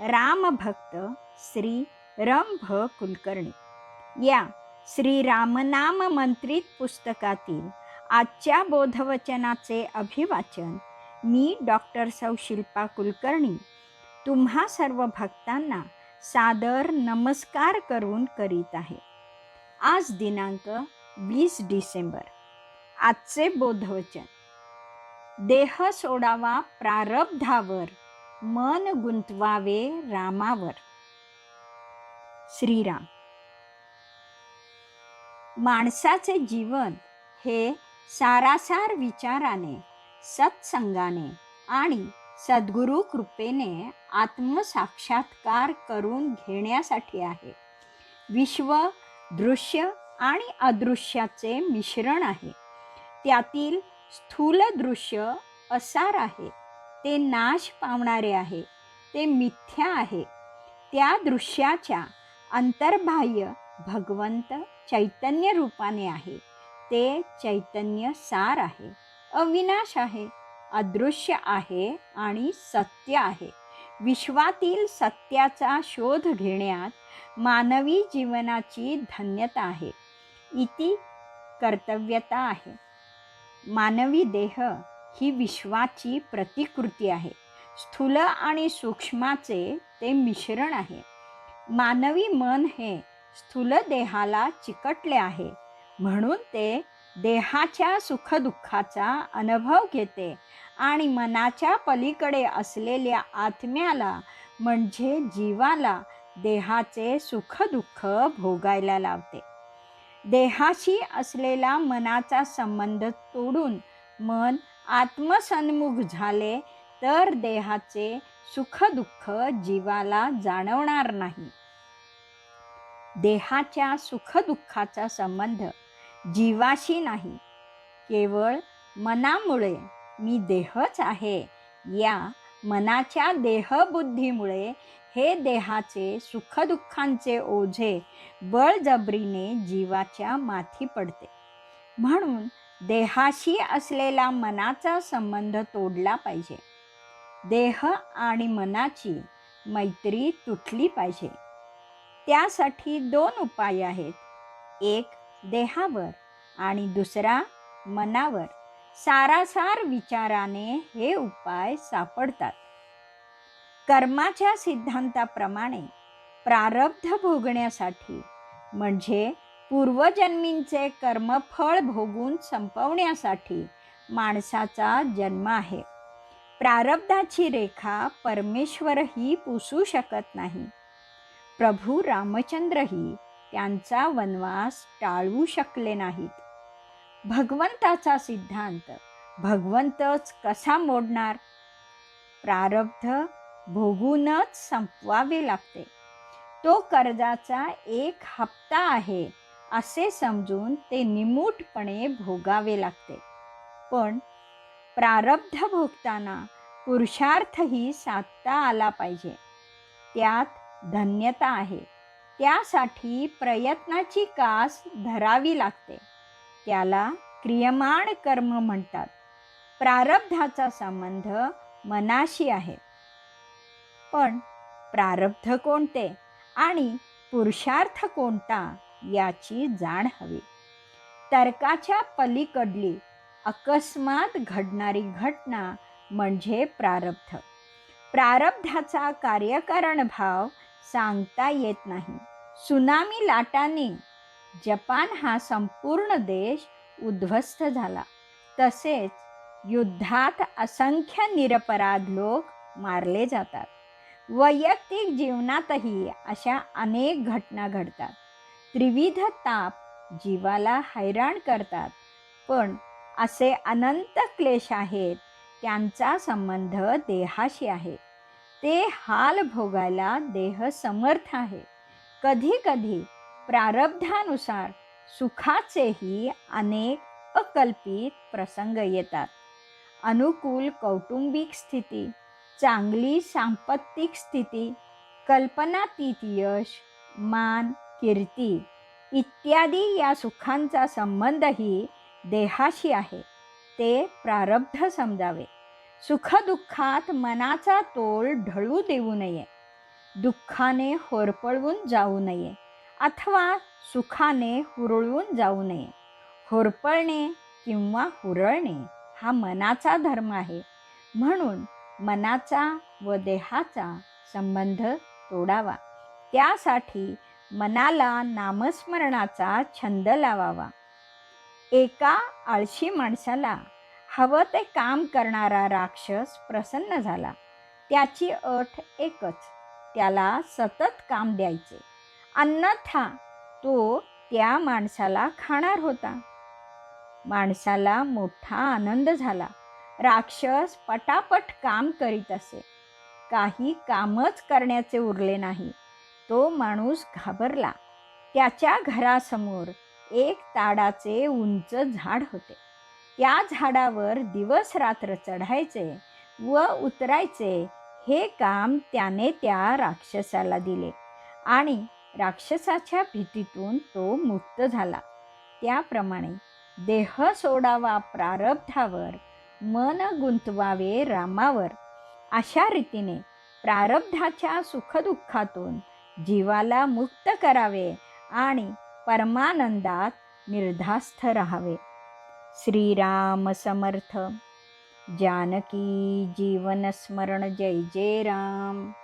रामभक्त श्री रंभ कुलकर्णी. या श्री रामनाम मंत्रित पुस्तकातील आजच्या बोधवचनाचे अभिवाचन मी डॉक्टर सौ शिल्पा कुलकर्णी तुम्हा सर्व भक्तांना सादर नमस्कार करून करीत आहे. आज दिनांक वीस डिसेंबर. आजचे बोधवचन. देह सोडावा प्रारब्धावर मन गुंतवावे रामावर. श्रीराम. माणसाचे जीवन हे सारासार विचाराने सत्संगाने आणि सद्गुरु कृपेने आत्मसाक्षात्कार करून घेण्यासाठी आहे. विश्व दृश्य आणि अदृश्याचे मिश्रण आहे. त्यातील स्थूल दृश्य असार आहे. ते नाश पावणारे आहे. ते मिथ्या आहे. त्या दृश्याच्या अंतर्बाह्य भगवंत चैतन्य रूपाने आहे. ते चैतन्य सार आहे. अविनाश आहे. अदृश्य आहे आणि सत्य आहे. विश्वातील सत्याचा शोध घेण्यात मानवी जीवनाची धन्यता आहे. इति कर्तव्यता आहे. मानवी देह ही विश्वाची प्रतिकृती आहे. स्थूल आणि सूक्ष्माचे ते मिश्रण आहे. मानवी मन हे स्थूल देहाला चिकटले आहे. म्हणून ते देहाच्या सुखदुःखाचा अनुभव घेते आणि मनाच्या पलीकडे असलेल्या आत्म्याला म्हणजे जीवाला देहाचे सुखदुःख भोगायला लावते. देहाशी असलेला मनाचा संबंध तोडून मन आत्मसन्मुख झाले तर देहाचे सुखदुःख जीवाला जाणवणार नाही. देहाच्या सुखदुःखाचा संबंध जीवाशी नाही. केवळ मनामुळे मी देहच आहे. या मनाच्या देहबुद्धीमुळे हे देहाचे सुखदुःखांचे ओझे बळजबरीने जीवाच्या माथी पडते. म्हणून देहाशी असलेला मनाचा संबंध तोडला पाहिजे. देह आणि मनाची मैत्री तुटली पाहिजे. त्यासाठी दोन उपाय आहेत. एक देहावर आणि दुसरा मनावर सारासार विचाराने हे उपाय सापडतात. कर्माच्या सिद्धांताप्रमाणे प्रारब्ध भोगण्यासाठी म्हणजे पूर्वजन्मींचे कर्मफळ भोगून संपवण्यासाठी माणसाचा जन्म आहे. प्रारब्धाची रेखा परमेश्वरही पुसू शकत नाही. प्रभू रामचंद्रही त्यांचा वनवास टाळू शकले नाहीत. भगवंताचा सिद्धांत भगवंतच कसा मोडणार? प्रारब्ध भोगूनच संपवावे लागते. तो कर्जाचा एक हप्ता आहे. असे समजून ते निमूटपणे भोगावे लागते. पण प्रारब्ध भोगताना पुरुषार्थही साधता आला पाहिजे. त्यात धन्यता आहे. त्यासाठी प्रयत्नाची कास धरावी लागते. त्याला क्रियमाण कर्म म्हणतात. प्रारब्धाचा संबंध मनाशी आहे. पण प्रारब्ध कोणते आणि पुरुषार्थ कोणता याची जाण हवी. तर्काच्या पलीकडली अकस्मात घडणारी घटना म्हणजे प्रारब्ध. प्रारब्धाचा कार्यकारण भाव सांगता येत नाही. सुनामी लाटांनी जपान हा संपूर्ण देश उद्ध्वस्त झाला. तसेच युद्धात असंख्य निरपराध लोक मारले जातात. वैयक्तिक जीवनातही अशा अनेक घटना घडतात. त्रिविध ताप जीवाला हैराण करतात. पण असे अनंत क्लेश आहेत त्यांचा संबंध देहाशी आहे. ते हाल भोगायला देह समर्थ आहे. कधी कधी प्रारब्धानुसार सुखाचेही अनेक अकल्पित प्रसंग येतात. अनुकूल कौटुंबिक स्थिती चांगली सांपत्तिक स्थिती कल्पनातीत यश मान कीर्ती इत्यादी या सुखांचा संबंधही देहाशी आहे. ते प्रारब्ध समजावे. सुखदुःखात मनाचा तोल ढळू देऊ नये. दुःखाने होरपळवून जाऊ नये अथवा सुखाने हुरळून जाऊ नये. होरपळणे किंवा हुरळणे हा मनाचा धर्म आहे. म्हणून मनाचा व देहाचा संबंध तोडावा. त्यासाठी मनाला नामस्मरणाचा छंद लावावा. एका आळशी माणसाला हवं ते काम करणारा राक्षस प्रसन्न झाला. त्याची अट एकच त्याला सतत काम द्यायचे. अन्यथा तो त्या माणसाला खाणार होता. माणसाला मोठा आनंद झाला. राक्षस पटापट काम करीत असे. काही कामच करण्याचे उरले नाही. तो माणूस घाबरला. त्याच्या घरासमोर एक ताडाचे उंच झाड होते. त्या झाडावर दिवस रात्र चढायचे व उतरायचे हे काम त्याने त्या राक्षसाला दिले आणि राक्षसाच्या भीतीतून तो मुक्त झाला. त्याप्रमाणे देह सोडावा प्रारब्धावर मन गुंतवावे रामावर. अशा रीतीने प्रारब्धाच्या सुखदुःखातून जीवाला मुक्त करावे आणि परमानंदात निर्धास्थ राहावे. श्रीराम समर्थ. जानकी जीवन स्मरण. जय जय राम.